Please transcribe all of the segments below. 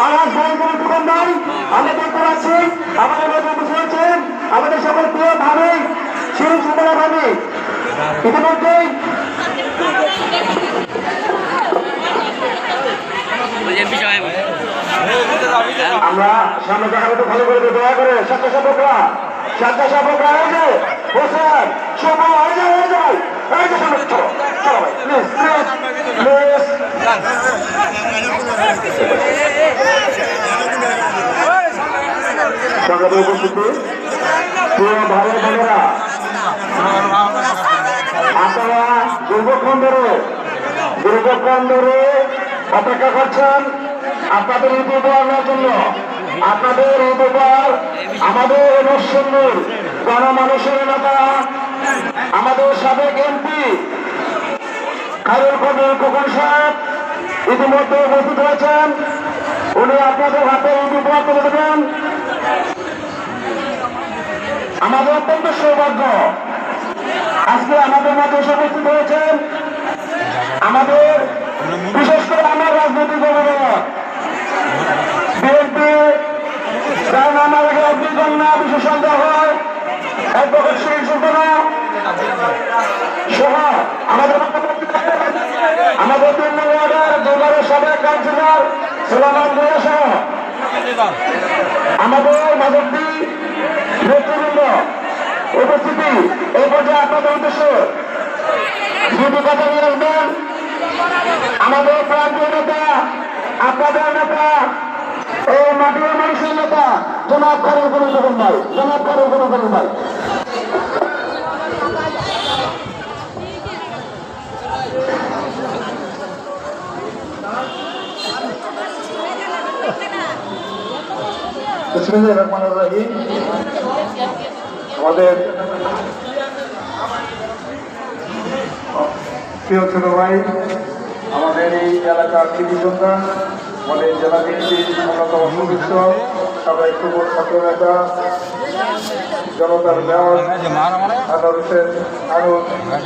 আমরা পাচ্ছি আমাদের সকল প্রিয় ভাবি, শিরু সুন্দরা ভাবি। ইতিমধ্যেই আমরা সামনে মতো ভালো করে দয়া করে স্বেচ্ছাসেবকরা স্বেচ্ছাসেবকরা এই যে বসেন সময়, হয়ে যায় হয়ে যায়। এই যে সামনে, চলো চলো প্লিজ প্লিজ প্লিজ অপেক্ষা করছেন আপনাদের উপহার জন্য আপনাদের ঈদ উপহার আমাদের নরসিংদীর গণমানুষের নেতা আমাদের সাবেক এমপি খায়রুল কবির খোকন সাহেব ইতিমধ্যে উপস্থিত হয়েছেন। উনি আপনাদের হাতে ঈদ উপহার তুলে দেবেন। আমাদের অত্যন্ত সৌভাগ্য। আজকে আমাদের মাঝে উপস্থিত হয়েছেন আমাদের, বিশেষ করে আমার রাজনৈতিক অভিভাবক বিএনপি, যার নাম আগে অগ্নিকন্যা বিশেষজ্ঞ হয় অ্যাডভোকেট শেখ সুলতানা সহ, আমাদের তিন নম্বর ওয়ার্ডের দুবারের সাবেক কাউন্সিলর সুলামান দোয়া সহ আমাদের মাধবদী নেতৃবৃন্দ, উপস্থিতি, এই পর্যায়ে আপনাদের উদ্দেশ্যে দুটি কথা নিয়ে আসবেন আমাদের প্রান্তীয় নেতা, আপনাদের নেতা, এই মাটির মানুষের নেতা, জনাব খারের কোনো করুন ভাই, জনাব খারের কোনো করুন ভাই। আমাদের প্রিয় ছোট ভাই, আমাদের এই এলাকার কৃষি সন্তান আমাদের জেলা বিএনপির অন্যতম সদস্য ছাত্র নেতা জনতার মেয়র হোসেন আনোয়ার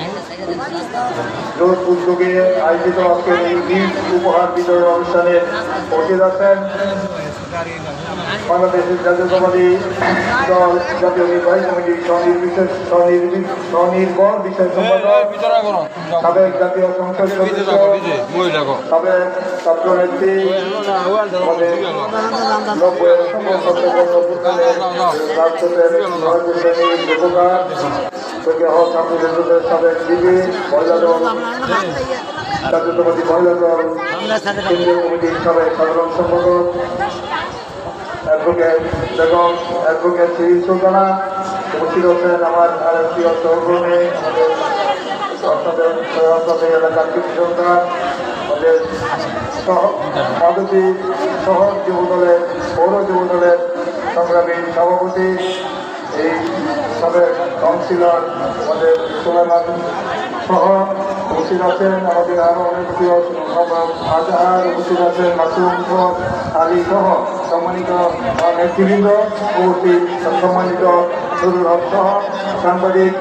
জোর উদ্যোগে আয়োজিত আজকের এই উপহার বিতরণ অনুষ্ঠানে উপস্থিত আছেন বাংলাদেশের জাতীয়তাবাদী দল, জাতীয় নির্বাহী কমিটির স্বনির্বিশেষ স্বনির্বি- স্বনির্ভর বিষয় সম্পাদক, সাবেক জাতীয় সংসদ সদস্য, সাবেক ছাত্র নেত্রী, আমাদের নব্বই রাজপথের সহযোগী উপকার থেকে হক সাধারণ সম্পাদক অ্যাডভোকেট বেগম অ্যাডভোকেট শ্রী সুলতানা, উপস্থিত হচ্ছেন আমার আরেক প্রিয় সহকর্মী আমাদের অর্থাৎ অর্থাৎ এলাকার সন্তান আমাদের মাদুতি শহর যুব দলের, পৌর যুব দলের সংগ্রামী সভাপতি, এই সাবেক কাউন্সিলর আমাদের সোলামান সহ উপস্থিত আছেন, আমাদের আরও অনেক প্রিয় আজহার উপস্থিত আছেন, মাসুম আলী সহ। সম্মানিত নেতৃবৃন্দ সম্মানিত সাংবাদিক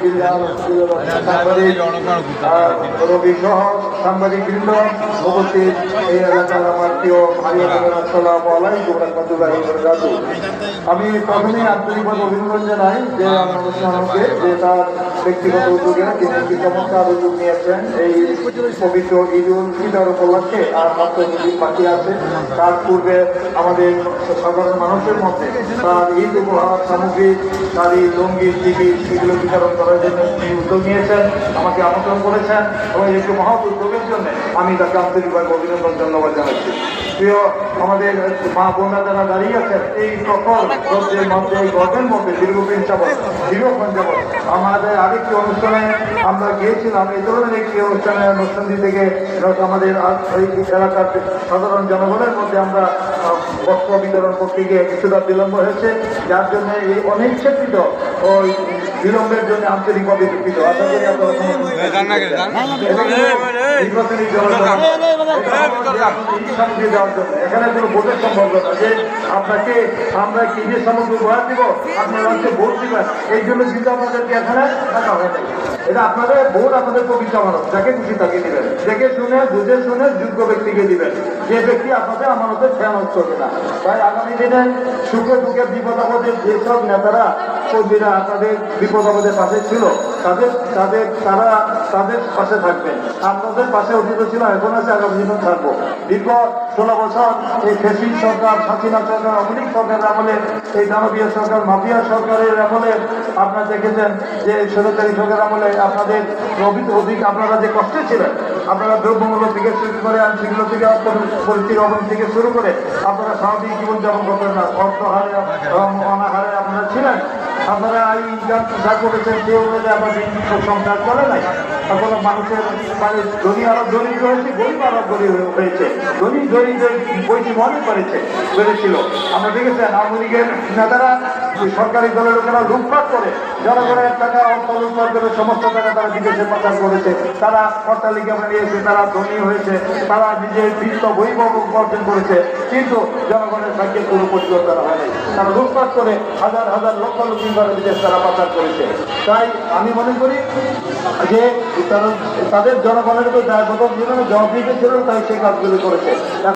সাংবাদিক রবি সাংবাদিক বৃন্দ উপস্থিত এই এলাকার আমার প্রিয় আসসালাম আলাইকুম রহমতুল্লাহ বরকাতু আমি প্রথমে আন্তরিকভাবে অভিনন্দন জানাই যে আমার যে তার ব্যক্তিগত উদ্যোগে তিনি চমৎকার উদ্যোগ নিয়েছেন। এই পবিত্র ঈদ উল ফিতর উপলক্ষে আর মাত্র দুদিন বাকি আছে। তার পূর্বে আমাদের সাধারণ মানুষের মধ্যে তার ঈদ উপহার সামগ্রী, তার লঙ্গি টিভি সেগুলো বিতরণ করার জন্য তিনি উদ্যোগ নিয়েছেন, আমাকে আমন্ত্রণ করেছেন এবং একটি মহৎ উদ্যোগের জন্য আমি তাকে আন্তরিকভাবে অভিনন্দন ধন্যবাদ জানাচ্ছি। প্রিয়, আমাদের মা বোনরা যারা দাঁড়িয়ে আছেন, এই প্রখর রোদের মধ্যে, এই গর্বের মধ্যে দীর্ঘদিন যাবৎ, দীর্ঘক্ষণ যাবৎ আমাদের আরেকটি অনুষ্ঠানে আমরা গিয়েছিলাম, এই ধরনের একটি অনুষ্ঠানে অনুষ্ঠানটি থেকে আমাদের এলাকার সাধারণ জনগণের মধ্যে আমরা বস্ত্র বিতরণ করতে গিয়ে কিছুটা বিলম্ব হয়েছে, যার জন্য এই অনিচ্ছাকৃত ওই বিলম্বের জন্য আন্তরিকভাবে দুঃখিত। আশা করি আপনারা নির্বাচনী সামগ্রী দেওয়ার জন্য। এখানে কোনো ভোটের সম্ভব না যে আপনাকে আমরা কি সামগ্রী উপহার দিব আপনারা হচ্ছে ভোট দিবেন। এই জন্য কিন্তু আপনাদেরকে এখানে থাকা হয় নাই। এটা আপনাদের ভোট আপনাদের পবিত্র আমানত। যাকে খুশি তাকে দিবেন। দেখে শুনে বুঝে শুনে যোগ্য ব্যক্তিকে দিবেন। যে ব্যক্তি আপনাদের আমানতের খেয়ানত করবে না। তাই আগামী দিনে সুখে দুঃখে বিপদ আপদে যেসব নেতারা কর্মীরা আপনাদের বিপদ আপদের পাশে ছিল তাদের তাদের, তারা তাদের পাশে থাকবেন আপনাদের পাশে অতীত ছিল, এখন আছে, আগামী দিনে থাকব। দীর্ঘ ষোলো বছর এই ফেসিং সরকার হাসিনা সরকার অমলিক সরকারের আমলে, এই দানবীয় সরকার, মাফিয়া সরকারের আমলে আপনারা দেখেছেন যে সরকারি সরকার আমলে আপনাদের অধিক, আপনারা যে কষ্টে ছিলেন আপনারা দ্রব্যমূল্য থেকে শুরু করে আইন শৃঙ্খলা থেকে পরিস্থিতির অবন থেকে শুরু করে আপনারা স্বাভাবিক জীবনযাপন করতেন না অর্থ হারে এবং অনাহারে আপনারা ছিলেন। আপনারা এই ইনকাম যা করেছেন সে অনুযায়ী আপনাদের সংসার চলে নাই। এখন মানুষের মানে ধনী আরও দরিদ্র হয়েছে, গরিব আরও গরিব হয়েছে। ধনী দরিদ্র বইটি মনে করেছে বেড়েছিল আমরা দেখেছেন আওয়ামী লীগের নেতারা যে সরকারি দলের লোকেরা লুটপাট করে, জনগণের টাকা অর্থ লুটপাট করে, সমস্ত টাকা তারা বিদেশে পাচার করেছে। তারা অট্টালিকা বানিয়েছে তারা ধনী হয়েছে, তারা নিজের বৃত্ত বৈভব উপার্জন করেছে, কিন্তু জনগণের ভাগ্যে কোনো পরিবর্তন হয়নি তারা লুটপাট করে হাজার হাজার লক্ষ লক্ষ করে বিদেশ তারা পাচার করেছে। তাই আমি মনে করি যে তাদের জনগণের উপর দায়বদ্ধ জীবনে জবাব দিতে ছিল, তাই সেই কাজগুলি করেছে।